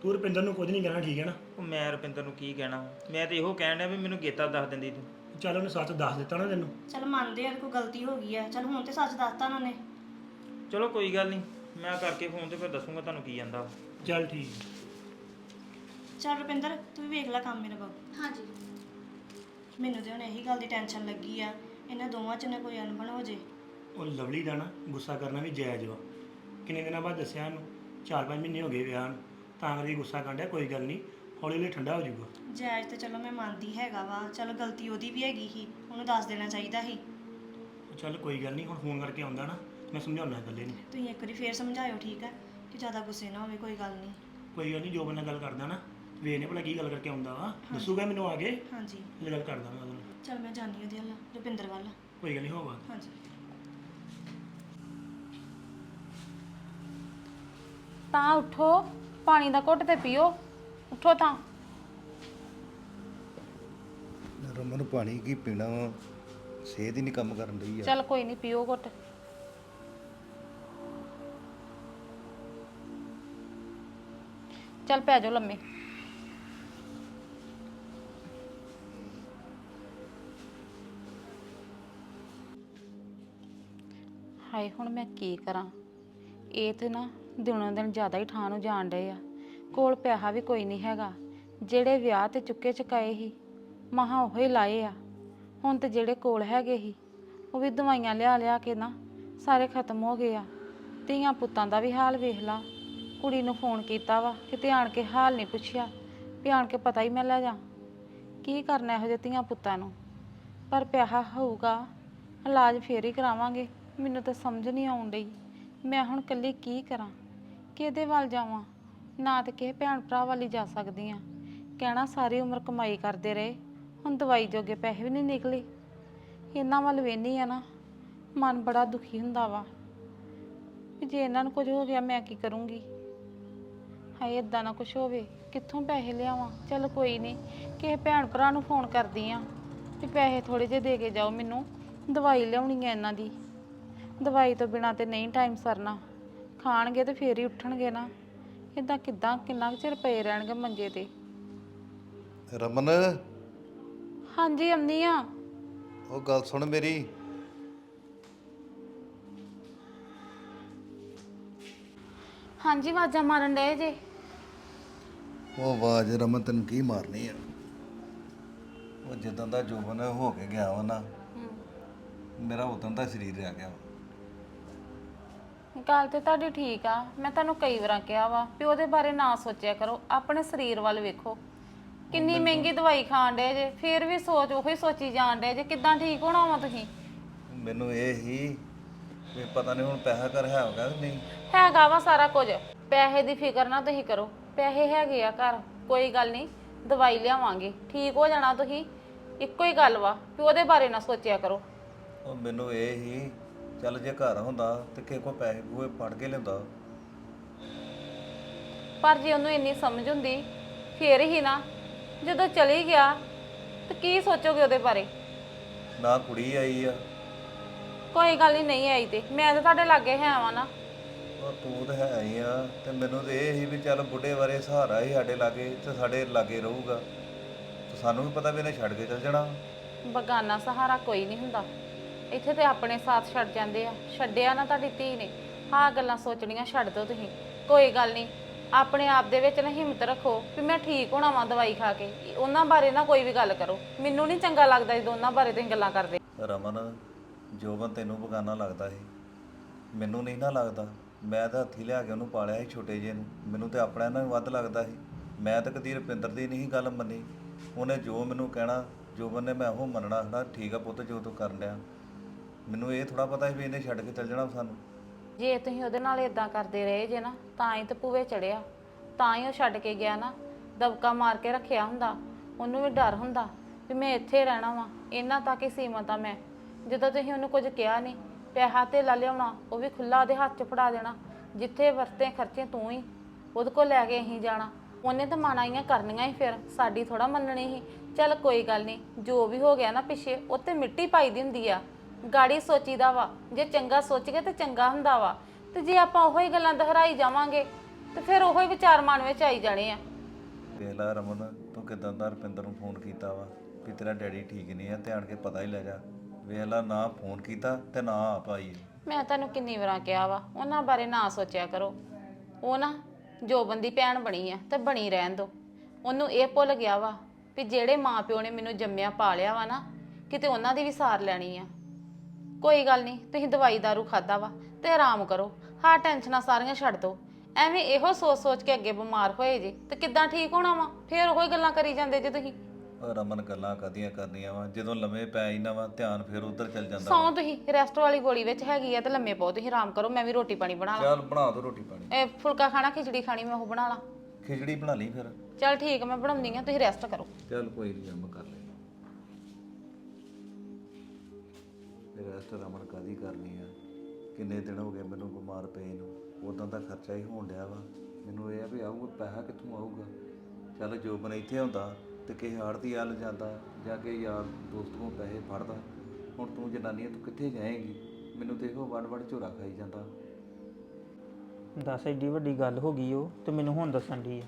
ਤੂੰ ਰੁਪਿੰਦਰ ਨੂੰ ਕੁਝ ਨਹੀਂ ਕਹਿਣਾ ਠੀਕ ਹੈ ਨਾ? ਉਹ ਮੈਂ ਰੁਪਿੰਦਰ ਨੂੰ ਕੀ ਕਹਿਣਾ? ਮੈਂ ਤੇ ਇਹੋ ਕਹਿਣ ਡਿਆ ਵੀ ਮੈਨੂੰ ਗੇਤਾ ਦੱਸ ਦਿੰਦੀ ਤੂੰ। ਚੱਲ ਉਹਨੇ ਸੱਚ ਦੱਸ ਦਿੱਤਾ ਨਾ ਤੈਨੂੰ। ਚਲ ਮੰਨਦੇ ਆ ਕੋਈ ਗਲਤੀ ਹੋ ਗਈ ਆ। ਚਲ ਹੁਣ ਤੇ ਸੱਚ ਦੱਸਤਾ ਉਹਨਾਂ ਨੇ। ਚਲੋ ਕੋਈ ਗੱਲ ਨਹੀਂ ਮੈਂ ਕਰਕੇ ਫੋਨ ਤੇ ਫਿਰ ਦੱਸੂਗਾ ਤੁਹਾਨੂੰ ਕੀ ਜਾਂਦਾ ਚੱਲ ਠੀਕ ਹੈ। ਚਲ ਰੁਪਿੰਦਰ ਤੂੰ ਵੀ ਵੇਖ ਲੈ ਕੰਮ ਮੇਰਾ ਬਾਬੂ ਹਾਂਜੀ। ਮੈਨੂੰ ਤੇ ਹੁਣ ਇਹੀ ਗੱਲ ਦੀ ਟੈਨਸ਼ਨ ਲੱਗੀ ਆ ਇਹਨਾਂ ਦੋਵਾਂ 'ਚ ਨਾ ਕੋਈ ਅਣਬਣ ਹੋ ਜੇ। ਉਹ ਲਵਲੀ ਦਾ ਨਾ ਗੁੱਸਾ ਕਰਨਾ ਵੀ ਜਾਇਜ਼ ਵਾ। ਕਿੰਨੇ ਦਿਨਾਂ ਬਾਅਦ ਦੱਸਿਆ ਇਹਨੂੰ? 4-5 ਮਹੀਨੇ ਹੋ ਗਏ ਵਿਆਹ ਨੂੰ। ਤਾਂ ਕਰਕੇ ਗੁੱਸਾ ਕਾਂਡਿਆ ਕੋਈ ਗੱਲ ਨਹੀਂ ਹੌਲੀ ਹੌਲੀ ਠੰਡਾ ਹੋ ਜਾਊਗਾ। ਜਾਇਜ਼ ਤੇ ਚਲੋ ਮੈਂ ਮੰਨਦੀ ਹੈਗਾ ਵਾ ਚਲ ਗਲਤੀ ਉਹਦੀ ਵੀ ਹੈਗੀ ਸੀ ਉਹਨੂੰ ਦੱਸ ਦੇਣਾ ਚਾਹੀਦਾ ਸੀ। ਚੱਲ ਕੋਈ ਗੱਲ ਨਹੀਂ ਹੁਣ ਫੋਨ ਕਰਕੇ ਆਉਂਦਾ ਨਾ ਮੈਂ ਸਮਝਾਉਣਾ ਇਕੱਲੇ ਨੂੰ। ਤੁਸੀਂ ਇੱਕ ਵਾਰੀ ਫੇਰ ਸਮਝਾਇਓ ਠੀਕ ਆ? ਕਿ ਜ਼ਿਆਦਾ ਗੁੱਸੇ ਨਾ ਹੋਵੇ ਕੋਈ ਗੱਲ ਨਹੀਂ। ਕੋਈ ਗੱਲ ਨਹੀਂ ਜੋਬਨ ਨਾਲ ਗੱਲ ਕਰਦਾ ਨਾ ਵੇਖਨੇ ਭਲਾ ਕੀ ਗੱਲ ਕਰਕੇ ਆਉਂਦਾ ਵਾ? ਦੱਸੂਗਾ ਮੈਨੂੰ ਆ ਕੇ? ਹਾਂਜੀ। ਮੈਂ ਗੱਲ ਕਰਦਾ ਮੈਂ ਉਹਦੇ ਨਾਲ ਚਲ ਮੈਂ ਜਾਣੀ ਉਹਦੇ ਵੱਲ ਰੁਪਿੰਦਰ ਵੱਲ। ਕੋਈ ਗੱਲ ਨਹੀਂ ਹੋਵਾ ਹਾਂਜੀ। ਤਾਂ ਉਠੋ ਪਾਣੀ ਦਾ ਘੁੱਟ ਤੇ ਪੀਓ। ਉਠੋ ਤਾਂ। ਰਮਨ ਪਾਣੀ ਕੀ ਪੀਣਾ ਵਾ? ਸਿਹਤ ਹੀ ਨਹੀਂ ਕੰਮ ਕਰਨ ਰਹੀ ਆ। ਚੱਲ ਕੋਈ ਨਹੀਂ ਪੀਓ ਘੁੱਟ। ਚੱਲ ਪੈ ਜਾਓ ਲੰਮੇ। ਹਾਏ, ਹੁਣ ਮੈਂ ਕੀ ਕਰਾਂ? ਇਹ ਤੇ ਨਾ ਦਿਨੋਂ ਦਿਨ ਜ਼ਿਆਦਾ ਹੀ ਠਾਂ ਨੂੰ ਜਾਣ ਡਏ ਆ। ਕੋਲ ਪੈਸਾ ਵੀ ਕੋਈ ਨਹੀਂ ਹੈਗਾ। ਜਿਹੜੇ ਵਿਆਹ ਤੇ ਚੁੱਕੇ ਚੁਕਾਏ ਸੀ, ਮਹਾ ਉਹ ਹੀ ਲਾਏ ਆ। ਹੁਣ ਤੇ ਜਿਹੜੇ ਕੋਲ ਹੈਗੇ ਸੀ, ਉਹ ਵੀ ਦਵਾਈਆਂ ਲਿਆ ਲਿਆ ਕੇ ਨਾ ਸਾਰੇ ਖਤਮ ਹੋ ਗਏ ਆ। ਧੀਆਂ ਪੁੱਤਾਂ ਦਾ ਵੀ ਹਾਲ ਵੇਖ ਲਾ। ਕੁੜੀ ਨੂੰ ਫੋਨ ਕੀਤਾ ਵਾ, ਕਿਤੇ ਆਣ ਕੇ ਹਾਲ ਨਹੀਂ ਪੁੱਛਿਆ, ਵੀ ਆਣ ਕੇ ਪਤਾ ਹੀ ਮੈਂ ਲੈ ਜਾ ਕੀ ਕਰਨਾ ਇਹੋ ਜਿਹੇ ਧੀਆਂ ਪੁੱਤਾਂ ਨੂੰ? ਪਰ ਪਿਆਹਾ ਹੋਊਗਾ, ਇਲਾਜ ਫੇਰ ਹੀ ਕਰਾਵਾਂਗੇ। ਮੈਨੂੰ ਤਾਂ ਸਮਝ ਨਹੀਂ ਆਉਣ ਡਈ। ਮੈਂ ਹੁਣ ਇਕੱਲੀ ਕੀ ਕਰਾਂ? ਕਿਹਦੇ ਵੱਲ ਜਾਵਾਂ? ਨਾ ਤੇ ਕਿਸੇ ਭੈਣ ਭਰਾ ਵੱਲ ਹੀ ਜਾ ਸਕਦੀ ਆ। ਕਹਿਣਾ ਸਾਰੀ ਉਮਰ ਕਮਾਈ ਕਰਦੇ ਰਹੇ। ਹੁਣ ਦਵਾਈ ਜੋਗੇ ਪੈਸੇ ਵੀ ਨਹੀਂ ਨਿਕਲੇ। ਇਹਨਾਂ ਵੱਲ ਵੇਨੀ ਆ ਨਾ, ਮਨ ਬੜਾ ਦੁਖੀ ਹੁੰਦਾ ਵਾ। ਵੀ ਜੇ ਇਹਨਾਂ ਨੂੰ ਕੁਝ ਹੋ ਗਿਆ, ਮੈਂ ਕੀ ਕਰੂੰਗੀ? ਹਾਏ ਇਦਾਂ ਨਾ ਕੁਝ ਹੋਵੇ। ਕਿੱਥੋਂ ਪੈਸੇ ਲਿਆਵਾਂ? ਚਲ ਕੋਈ ਨਹੀਂ, ਕਿਸੇ ਭੈਣ ਭਰਾ ਨੂੰ ਫੋਨ ਕਰਦੀ ਆ। ਵੀ ਪੈਸੇ ਥੋੜੇ ਜਿਹੇ ਦੇ ਕੇ ਜਾਓ ਮੈਨੂੰ। ਦਵਾਈ ਲਿਆਉਣੀ ਹੈ ਇਹਨਾਂ ਦੀ। ਦਵਾਈ ਤੋਂ ਬਿਨਾ ਤੇ ਨਹੀਂ ਟਾਈਮ ਸਰਨਾ। ਖਾਣਗੇ ਤੇ ਫੇਰ ਹੀ ਉੱਠਣਗੇ ਨਾ। ਇਦਾਂ ਕਿਦਾਂ ਕਿੰਨਾ ਕੁ ਚਿਰ ਪਏ ਰਹਿਣਗੇ ਮੰਜੇ ਤੇ? ਰਮਨ? ਹਾਂਜੀ ਅੰਨੀ ਆ। ਉਹ ਗੱਲ ਸੁਣ ਮੇਰੀ। ਹਾਂਜੀ ਆਵਾਜ਼ਾਂ ਮਾਰਨ ਡਏ ਜੇ। ਉਹ ਆਵਾਜ਼ ਰਮਨ ਤੈਨੂੰ ਕੀ ਮਾਰਨੀ ਆ? ਉਹ ਜਿੱਦਾਂ ਦਾ ਜੋਬਨ ਹੋ ਕੇ ਗਿਆ ਵਾ ਨਾ ਮੇਰਾ ਉਦੋਂ ਦਾ ਸਰੀਰ ਰਹਿ ਗਿਆ ਗੱਲ ਤੇ ਤੁਹਾਡੀ ਠੀਕ ਆ। ਮੈਂ ਤੁਹਾਨੂੰ ਕਈ ਵਾਰਾਂ ਕਿਹਾ ਵਾ ਵੀ ਉਹਦੇ ਬਾਰੇ ਨਾ ਸੋਚਿਆ ਕਰੋ। ਆਪਣੇ ਸਰੀਰ ਵੱਲ ਵੇਖੋ। ਕਿੰਨੀ ਮਹਿੰਗੀ ਦਵਾਈ ਖਾਣ ਡੇ ਜੇ। ਫੇਰ ਵੀ ਸੋਚ ਉਹੀ ਸੋਚੀ ਜਾਣ ਡੇ ਜੇ। ਕਿੱਦਾਂ ਠੀਕ ਹੋਣਾ ਵਾ ਤੁਸੀਂ? ਮੈਨੂੰ ਇਹ ਹੀ ਵੀ ਪਤਾ ਨਹੀਂ ਹੁਣ ਪੈਸਾ ਕਰ ਹੈ ਹੋਗਾ ਕਿ ਨਹੀਂ। ਹੈਗਾ ਵਾ ਸਾਰਾ ਕੁਝ। ਪੈਸੇ ਦੀ ਫਿਕਰ ਨਾ ਤੁਸੀਂ ਕਰੋ। ਪੈਸੇ ਹੈਗੇ ਆ ਘਰ। ਕੋਈ ਗੱਲ ਨਹੀਂ ਦਵਾਈ ਲਿਆਵਾਂਗੇ। ਠੀਕ ਹੋ ਜਾਣਾ ਤੁਸੀਂ। ਇੱਕੋ ਹੀ ਗੱਲ ਵਾ ਵੀ ਉਹਦੇ ਬਾਰੇ ਨਾ ਸੋਚਿਆ ਕਰੋ। ਉਹ ਮੈਨੂੰ ਇਹ ਹੀ ਚੱਲ ਜੇ ਘਰ ਹੁੰਦਾ ਤੇ ਕਿਸੇ ਕੋ ਪੈਸੇ ਪੂਏ ਫੜ ਕੇ ਲਿਆਉਂਦਾ। ਪਰ ਜੇ ਉਹਨੂੰ ਇੰਨੀ ਸਮਝ ਹੁੰਦੀ ਫੇਰ ਹੀ ਨਾ ਜਦੋਂ ਚਲੀ ਗਿਆ ਤੇ ਕੀ ਸੋਚੋਗੇ ਉਹਦੇ ਬਾਰੇ? ਨਾ ਕੁੜੀ ਆਈ ਆ। ਕੋਈ ਗੱਲ ਨਹੀਂ ਨਹੀਂ ਆਈ ਤੇ। ਮੈਂ ਤਾਂ ਤੁਹਾਡੇ ਲਾਗੇ ਹੈ ਆਵਾਂ ਨਾ। ਉਹ ਤੂੰ ਤਾਂ ਹੈ ਹੀ ਆ ਤੇ ਮੈਨੂੰ ਤੇ ਇਹ ਹੀ ਵੀ ਚੱਲ ਬੁੱਢੇ ਬਾਰੇ ਸਹਾਰਾ ਹੀ ਸਾਡੇ ਲਾਗੇ ਤੇ ਸਾਡੇ ਲਾਗੇ ਰਹੂਗਾ। ਤੇ ਸਾਨੂੰ ਵੀ ਪਤਾ ਵੀ ਇਹਨੇ ਛੱਡ ਕੇ ਚੱਲ ਜਾਣਾ। ਬਗਾਨਾ ਸਹਾਰਾ ਕੋਈ ਨਹੀਂ ਹੁੰਦਾ। ਇੱਥੇ ਤੇ ਆਪਣੇ ਸਾਥ ਛੱਡ ਜਾਂਦੇ ਆ। ਛੱਡਿਆ ਨਾ ਤੁਹਾਡੀ ਧੀ ਨੇ। ਆਹ ਗੱਲਾਂ ਸੋਚਣੀਆਂ ਛੱਡ ਦਿਓ ਤੁਸੀਂ। ਕੋਈ ਗੱਲ ਨਹੀਂ। ਆਪਣੇ ਆਪ ਦੇ ਵਿੱਚ ਨਾ ਹਿੰਮਤ ਰੱਖੋ ਵੀ ਮੈਂ ਠੀਕ ਹੋਣਾ ਵਾਂ ਦਵਾਈ ਖਾ ਕੇ। ਉਹਨਾਂ ਬਾਰੇ ਨਾ ਕੋਈ ਵੀ ਗੱਲ ਕਰੋ। ਮੈਨੂੰ ਨਹੀਂ ਚੰਗਾ ਲੱਗਦਾ ਜਦੋਂ ਉਹਨਾਂ ਬਾਰੇ ਤੁਸੀਂ ਗੱਲਾਂ ਕਰਦੇ। ਰਮਨ ਜੋਬਨ ਤੈਨੂੰ ਬਗਾਨਾ ਲੱਗਦਾ ਸੀ, ਮੈਨੂੰ ਨਹੀਂ ਨਾ ਲੱਗਦਾ। ਮੈਂ ਤਾਂ ਹੱਥੀ ਲਿਆ ਕੇ ਉਹਨੂੰ ਪਾਲਿਆ ਸੀ ਛੋਟੇ ਜਿਹੇ ਨੂੰ। ਮੈਨੂੰ ਤੇ ਆਪਣਿਆਂ ਨਾਲ ਵੱਧ ਲੱਗਦਾ ਸੀ। ਮੈਂ ਤਾਂ ਕਦੀ ਰੁਪਿੰਦਰ ਦੀ ਨਹੀਂ ਗੱਲ ਮੰਨੀ। ਉਹਨੇ ਜੋ ਮੈਨੂੰ ਕਹਿਣਾ ਜੋਬਨ ਨੇ ਮੈਂ ਉਹ ਮੰਨਣਾ, ਹਨਾ, ਠੀਕ ਆ ਪੁੱਤ, ਜੋ ਤੂੰ ਕਰ ਲਿਆ ਮੈਨੂੰ ਇਹ ਥੋੜਾ ਪਤਾ ਸੀ ਵੀ ਇਹਨੇ ਛੱਡ ਕੇ ਚੱਲ ਜਾਣਾ ਸਾਨੂੰ। ਜੇ ਤੁਸੀਂ ਉਹਦੇ ਨਾਲ ਇਦਾਂ ਕਰਦੇ ਰਹੇ ਜੇ ਨਾ, ਤਾਂ ਹੀ ਤੇ ਪੂਵੇ ਚੜਿਆ। ਤਾਂ ਹੀ ਉਹ ਛੱਡ ਕੇ ਗਿਆ ਨਾ। ਦਬਕਾ ਮਾਰ ਕੇ ਰੱਖਿਆ ਹੁੰਦਾ। ਉਹਨੂੰ ਵੀ ਡਰ ਹੁੰਦਾ ਵੀ ਮੈਂ ਇੱਥੇ ਰਹਿਣਾ ਵਾਂ। ਇਹਨਾਂ ਤੱਕ ਹੀ ਸੀਮਤ ਆ ਮੈਂ। ਜਦੋਂ ਤੁਸੀਂ ਉਹਨੂੰ ਕੁਝ ਕਿਹਾ ਨਹੀਂ ਪੈਸਾ ਤੇ ਲਾ ਲਿਆਉਣਾ, ਉਹ ਵੀ ਖੁੱਲਾ ਉਹਦੇ ਹੱਥ 'ਚ ਫੜਾ ਦੇਣਾ। ਜਿੱਥੇ ਵਰਤੇ ਖਰਚੇ ਤੂੰ ਹੀ, ਉਹਦੇ ਕੋਲ ਲੈ ਕੇ ਅਸੀਂ ਜਾਣਾ। ਉਹਨੇ ਤਾਂ ਮਾਣਾਈਆਂ ਕਰਨੀਆਂ ਹੀ ਫਿਰ। ਸਾਡੀ ਥੋੜਾ ਮੰਨਣੀ ਸੀ। ਚੱਲ ਕੋਈ ਗੱਲ ਨਹੀਂ ਜੋ ਵੀ ਹੋ ਗਿਆ ਨਾ ਪਿੱਛੇ, ਉਹ ਉੱਤੇ ਮਿੱਟੀ ਪਾਈ ਦੀ ਹੁੰਦੀ ਆ। ਗਾੜੀ ਸੋਚੀਦਾ ਵਾ। ਜੇ ਚੰਗਾ ਸੋਚੀਏ ਤੇ ਚੰਗਾ ਹੁੰਦਾ ਵਾ। ਤੇ ਜੇ ਆਪਾਂ ਉਹੋ ਹੀ ਗੱਲਾਂ ਦੁਹਰਾਈ ਜਾਵਾਂਗੇ ਤੇ ਫਿਰ ਉਹੋ ਹੀ ਵਿਚਾਰ ਮਨ ਵਿੱਚ ਆਈ ਜਾਣੇ ਆ। ਵੇਖ ਲੈ ਰਮਨ ਤੂੰ ਕਿਦਾਂ ਦਾ ਰੁਪਿੰਦਰ ਨੂੰ ਫੋਨ ਕੀਤਾ ਵਾ ਵੀ ਤੇਰਾ ਡੈਡੀ ਠੀਕ ਨਹੀਂ ਆ ਧਿਆਨ ਕੇ ਪਤਾ ਹੀ ਲੈ ਜਾ। ਵੇਖ ਲੈ ਨਾ ਫੋਨ ਕੀਤਾ ਤੇ ਨਾ ਆਪ ਆਈ। ਮੈਂ ਤੁਹਾਨੂੰ ਕਿੰਨੀ ਵਾਰਾਂ ਕਿਹਾ ਵਾ ਉਹਨਾਂ ਬਾਰੇ ਨਾ ਸੋਚਿਆ ਕਰੋ। ਉਹ ਨਾ ਜੋ ਬੰਦੀ ਭੈਣ ਬਣੀ ਆ ਤੇ ਬਣੀ ਰਹਿਣ ਦੋ। ਉਹਨੂੰ ਇਹ ਭੁੱਲ ਗਿਆ ਵਾ ਵੀ ਜਿਹੜੇ ਮਾਪਿਓ ਨੇ ਮੈਨੂੰ ਜੰਮਿਆ ਪਾਲਿਆ ਵਾ ਨਾ ਕਿਤੇ ਉਹਨਾਂ ਦੀ ਵੀ ਸਾਰ ਲੈਣੀ ਆ। ਕੋਈ ਗੱਲ ਨਹੀਂ ਤੁਸੀਂ ਦਵਾਈ ਦਾਰੂ ਖਾਦਾ ਵਾ ਤੇ ਆਰਾਮ ਕਰੋ ਹਾਂ ਟੈਨਸ਼ਨਾਂ ਸਾਰੀਆਂ ਛੱਡ ਦੋ ਐਵੇਂ ਇਹੋ ਸੋਚ ਸੋਚ ਕੇ ਅੱਗੇ ਬਿਮਾਰ ਹੋਏ ਜੇ ਤੇ ਕਿੱਦਾਂ ਠੀਕ ਹੋਣਾ ਵਾ? ਫੇਰ ਉਹੀ ਗੱਲਾਂ ਕਰੀ ਜਾਂਦੇ ਜੇ ਤੁਸੀਂ। ਰਮਨ ਗੱਲਾਂ ਕਦੀਆਂ ਕਰਨੀਆਂ ਵਾ ਜਦੋਂ ਲੰਮੇ ਪੈ ਹੀ ਨਾ ਵਾ ਧਿਆਨ ਫਿਰ ਉਧਰ ਚੱਲ ਜਾਂਦਾ ਸੌਂ ਤੁਸੀਂ ਰੈਸਟ ਵਾਲੀ ਗੋਲੀ ਵਿੱਚ ਹੈਗੀ ਆ ਤੇ ਲੰਮੇ ਪਾਓ ਤੁਸੀਂ ਆਰਾਮ ਕਰੋ ਮੈਂ ਵੀ ਰੋਟੀ ਪਾਣੀ ਬਣਾ ਲਾਂ। ਚੱਲ ਬਣਾ ਦੋ ਰੋਟੀ ਪਾਣੀ। ਇਹ ਫੁਲਕਾ ਖਾਣਾ ਖਿਚੜੀ ਖਾਣੀ ਮੈਂ ਉਹ ਬਣਾ ਲਾਂ। ਖਿਚੜੀ ਬਣਾ ਲਈ ਫਿਰ। ਚਲ ਠੀਕ ਆ, ਮੈਂ ਬਣਾਉਂਦੀ ਆ ਤੁਸੀਂ ਰੈਸਟ ਕਰੋ। ਚੱਲ ਕੋਈ ਨਹੀਂ ਜੰਮ ਕਰ ਲੈ ਰੈਸਟ ਰਮਨ ਕਾਦੀ ਕਰਨੀ ਆ? ਕਿੰਨੇ ਦਿਨ ਹੋ ਗਏ ਮੈਨੂੰ ਬਿਮਾਰ ਪਏ ਨੂੰ? ਉਦਾਂ ਦਾ ਖਰਚਾ ਹੀ ਹੋਣ ਡਿਆ ਵਾ। ਮੈਨੂੰ ਇਹ ਆ ਵੀ ਆਊਗਾ ਪੈਸਾ ਕਿੱਥੋਂ ਆਊਗਾ? ਚੱਲ ਜੋ ਬਣ ਇੱਥੇ ਹੁੰਦਾ ਤੇ ਕਿਸੇ ਆੜਤੀ ਆਲ ਜਾਂਦਾ ਜਾਂ ਕਿ ਯਾਰ ਦੋਸਤ ਕੋਲ ਪੈਸੇ ਫੜਦਾ। ਹੁਣ ਤੂੰ ਜਨਾਨੀ ਆ, ਤੂੰ ਕਿੱਥੇ ਜਾਏਂਗੀ? ਮੈਨੂੰ ਦੇਖੋ ਇਹੋ ਵੜ ਝੋਰਾ ਖਾਈ ਜਾਂਦਾ। ਦੱਸ ਐਡੀ ਵੱਡੀ ਗੱਲ ਹੋ ਗਈ ਉਹ ਤੇ ਮੈਨੂੰ ਹੁਣ ਦੱਸਣ ਦੀ ਆ।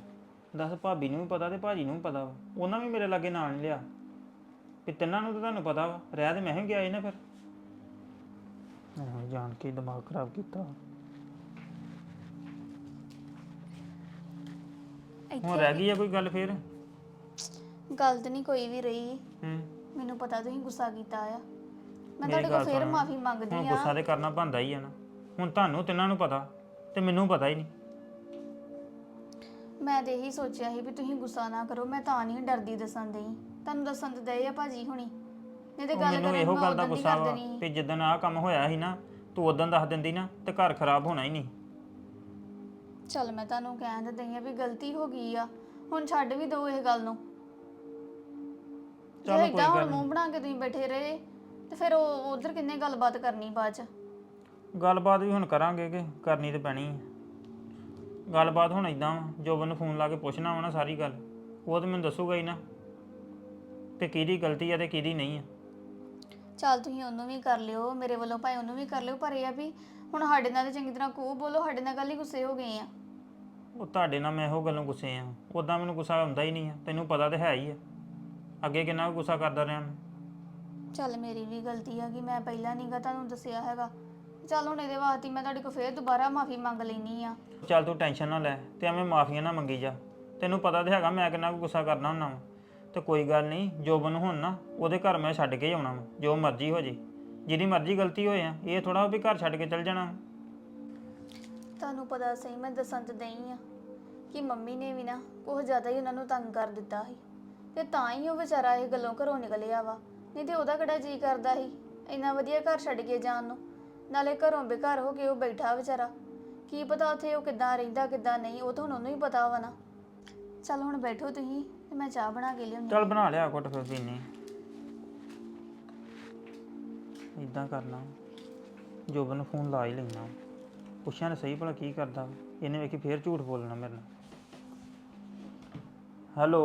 ਦੱਸ ਭਾਬੀ ਨੂੰ ਵੀ ਪਤਾ ਤੇ ਭਾਜੀ ਨੂੰ ਵੀ ਪਤਾ ਵਾ। ਉਹਨਾਂ ਵੀ ਮੇਰੇ ਲਾਗੇ ਨਾਲ ਨਹੀਂ ਲਿਆ। ਵੀ ਤਿੰਨਾਂ ਨੂੰ ਤਾਂ ਤੁਹਾਨੂੰ ਪਤਾ ਵਾ। ਰਹਿ ਤੇ ਮੈਂ ਹੀ ਗਿਆ ਸੀ ਨਾ ਫਿਰ। ਆਹ, ਜਾਣ ਕੇ ਹੀ ਦਿਮਾਗ ਖਰਾਬ ਕੀਤਾ। ਹੁਣ ਰਹਿ ਗਈ ਆ ਕੋਈ ਗੱਲ ਫੇਰ? ਗੱਲ ਤਾਂ ਨਹੀਂ ਕੋਈ ਵੀ ਰਹੀ। ਹੂੰ। ਮੈਨੂੰ ਪਤਾ ਤੁਸੀਂ ਗੁੱਸਾ ਕੀਤਾ ਆ। ਮੈਂ ਤੁਹਾਡੇ ਕੋਲ ਫੇਰ। ਮਾਫੀ ਮੰਗਦੀ ਆ। ਗੁੱਸਾ ਤੇ ਕਰਨਾ ਬੰਦਾ ਹੀ ਆ ਨਾ। ਹੁਣ ਤੁਹਾਨੂੰ ਤਿੰਨਾਂ ਨੂੰ ਪਤਾ ਤੇ ਮੈਨੂੰ ਪਤਾ ਹੀ ਨਹੀਂ। ਮੈਂ ਤੇ ਇਹੀ ਸੋਚਿਆ ਸੀ ਵੀ ਤੁਸੀਂ ਗੁੱਸਾ ਨਾ ਕਰੋ ਮੈਂ ਤਾਂ ਨਹੀਂ ਡਰਦੀ ਦੱਸਣ ਦੇਈ ਤੁਹਾਨੂੰ ਦੱਸਣ ਤੇ ਦਏ ਆ ਭਾਜੀ ਹੁਣੀ। ਨਹੀਂ ਤੇ ਉਹ ਗੱਲ ਮੈਨੂੰ ਕਰਨ ਇਹੋ ਗੱਲ ਦਾ ਗੁੱਸਾ ਵਾ ਵੀ ਜਿੱਦਣ ਆਹ ਕੰਮ ਹੋਇਆ ਸੀ ਨਾ ਤੂੰ ਉਦੋਂ ਦੱਸ ਦਿੰਦੀ ਨਾ ਤੇ ਘਰ ਖਰਾਬ ਹੋਣਾ ਹੀ ਨਹੀਂ। ਚੱਲ ਮੈਂ ਤੁਹਾਨੂੰ ਕਹਿਣ ਤੇ ਦਈ ਆ ਵੀ ਗਲਤੀ ਹੋ ਗਈ ਆ ਹੁਣ ਛੱਡ ਵੀ ਦਿਓ ਇਹ ਗੱਲ ਨੂੰ। ਜੇ ਚੱਲ ਕੋਈ ਏਦਾਂ ਹੁਣ ਗੱਲ ਮੂੰਹ ਬਣਾ ਕੇ ਤੁਸੀਂ ਬੈਠੇ ਰਹੇ ਤੇ ਫਿਰ ਉਹ ਉਧਰ ਕਿੰਨੇ ਗੱਲਬਾਤ ਕਰਨੀ ਬਾਅਦ ਚ? ਗੱਲਬਾਤ ਵੀ ਹੁਣ ਕਰਾਂਗੇ ਕਿ ਕਰਨੀ ਤੇ ਪੈਣੀ ਹੈ ਗੱਲਬਾਤ ਹੁਣ ਇਦਾਂ ਜੋਬਨ ਨੂੰ ਫੋਨ ਲਾ ਕੇ ਪੁੱਛਣਾ ਵਾ ਨਾ ਸਾਰੀ ਗੱਲ ਉਹ ਤਾਂ ਮੈਨੂੰ ਦੱਸੂਗਾ ਹੀ ਨਾ ਤੇ ਕਿਹਦੀ ਗਲਤੀ ਆ ਤੇ ਕਿਹਦੀ ਨਹੀਂ ਆ। ਚੱਲ ਤੁਸੀਂ ਉਹਨੂੰ ਵੀ ਕਰ ਲਿਓ ਮੇਰੇ ਵੱਲੋਂ ਭਾਵੇਂ ਉਹਨੂੰ ਵੀ ਕਰ ਲਿਓ ਪਰ ਇਹ ਆ ਵੀ ਹੁਣ ਸਾਡੇ ਨਾਲ ਤੇ ਚੰਗੀ ਤਰ੍ਹਾਂ ਕੋ ਬੋਲੋ ਸਾਡੇ ਨਾਲ ਗੱਲ ਹੀ ਗੁੱਸੇ ਹੋ ਗਏ ਆ। ਉਹ ਤੁਹਾਡੇ ਨਾਲ ਮੈਂ ਇਹੋ ਗੱਲੋਂ ਗੁੱਸੇ ਆ। ਉਦਾਂ ਮੈਨੂੰ ਗੁੱਸਾ ਹੁੰਦਾ ਹੀ ਨਹੀਂ ਆ। ਤੈਨੂੰ ਪਤਾ ਤੇ ਹੈ ਹੀ ਆ। ਅੱਗੇ ਕਿੰਨਾ ਕੁ ਗੁੱਸਾ ਕਰਦਾ ਰਿਹਾ ਮੈਂ। ਚੱਲ ਮੇਰੀ ਵੀ ਗਲਤੀ ਆ ਕਿ ਮੈਂ ਪਹਿਲਾਂ ਨਹੀਂਗਾ ਤੁਹਾਨੂੰ ਦੱਸਿਆ ਹੈਗਾ। ਚੱਲ ਹੁਣ ਇਹਦੇ ਵਾਸਤੇ ਮੈਂ ਤੁਹਾਡੇ ਕੋਲ ਫੇਰ ਦੁਬਾਰਾ ਮਾਫੀ ਮੰਗ ਲੈਣੀ ਆ। ਚੱਲ ਤੂੰ ਟੈਨਸ਼ਨ ਨਾ ਲੈ ਤੇ ਐਵੇਂ ਮਾਫੀਆਂ ਨਾ ਮੰਗੀ ਜਾ। ਤੈਨੂੰ ਪਤਾ ਤੇ ਹੈਗਾ ਮੈਂ ਕਿੰਨਾ ਕੁ ਗੁੱਸਾ ਕਰਨਾ ਹੁੰਦਾ ਵਾਂ। ਤੇ ਕੋਈ ਗੱਲ ਨਹੀਂ, ਜੋਬਨ ਹੁਣ ਨਾ, ਉਹਦੇ ਘਰ ਮੈਂ ਛੱਡ ਕੇ ਹੀ ਆਉਣਾ ਵਾ, ਜੋ ਮਰਜ਼ੀ ਹੋ ਜੇ। ਜਿਹਦੀ ਮਰਜ਼ੀ ਗਲਤੀ ਹੋਏ ਆ, ਇਹ ਥੋੜਾ ਵੀ ਘਰ ਛੱਡ ਕੇ ਚੱਲ ਜਾਣਾ ਵਾ। ਤੁਹਾਨੂੰ ਪਤਾ ਸਹੀ, ਮੈਂ ਦੱਸਣ ਤੇ ਦਈ ਆ ਕਿ ਮੰਮੀ ਨੇ ਵੀ ਨਾ ਕੁਝ ਜ਼ਿਆਦਾ ਹੀ ਉਹਨਾਂ ਨੂੰ ਤੰਗ ਕਰ ਦਿੱਤਾ ਸੀ। ਤੇ ਤਾਂ ਹੀ ਉਹ ਵਿਚਾਰਾ ਇਹ ਗੱਲੋਂ ਘਰੋਂ ਨਿਕਲਿਆ ਵਾ। ਨਹੀਂ ਤੇ ਉਹਦਾ ਕਿਹੜਾ ਜੀ ਕਰਦਾ ਸੀ, ਇੰਨਾ ਵਧੀਆ ਘਰ ਛੱਡ ਕੇ ਜਾਣ ਨੂੰ। ਨਾਲੇ ਘਰੋਂ ਬੇਘਰ ਹੋ ਕੇ ਉਹ ਬੈਠਾ ਵਿਚਾਰਾ। ਕੀ ਪਤਾ ਉੱਥੇ ਉਹ ਕਿੱਦਾਂ ਰਹਿੰਦਾ, ਕਿੱਦਾਂ ਨਹੀਂ, ਉਹ ਤਾਂ ਹੁਣ ਉਹਨੂੰ ਹੀ ਪਤਾ ਵਾ ਨਾ। ਚੱਲ ਹੁਣ ਬੈਠੋ ਤੁਸੀਂ ਤੇ ਮੈਂ ਚਾਹ ਬਣਾ ਕੇ ਲਿਆਉਂਦੀ ਚੱਲ ਬਣਾ ਲਿਆ ਘੁੱਟ ਫਿਰ ਪੀਨੇ। ਇਦਾਂ ਕਰਨਾ। ਜੋਬਨ ਨੂੰ ਫੋਨ ਲਾ ਹੀ ਲੈਣਾ ਪੁੱਛਿਆ ਨਾ ਸਹੀ ਭਲਾ ਕੀ ਕਰਦਾ। ਇਹਨੇ ਵੇਖੀ ਫੇਰ ਝੂਠ ਬੋਲਣਾ ਮੇਰੇ ਨਾਲ। ਹੈਲੋ?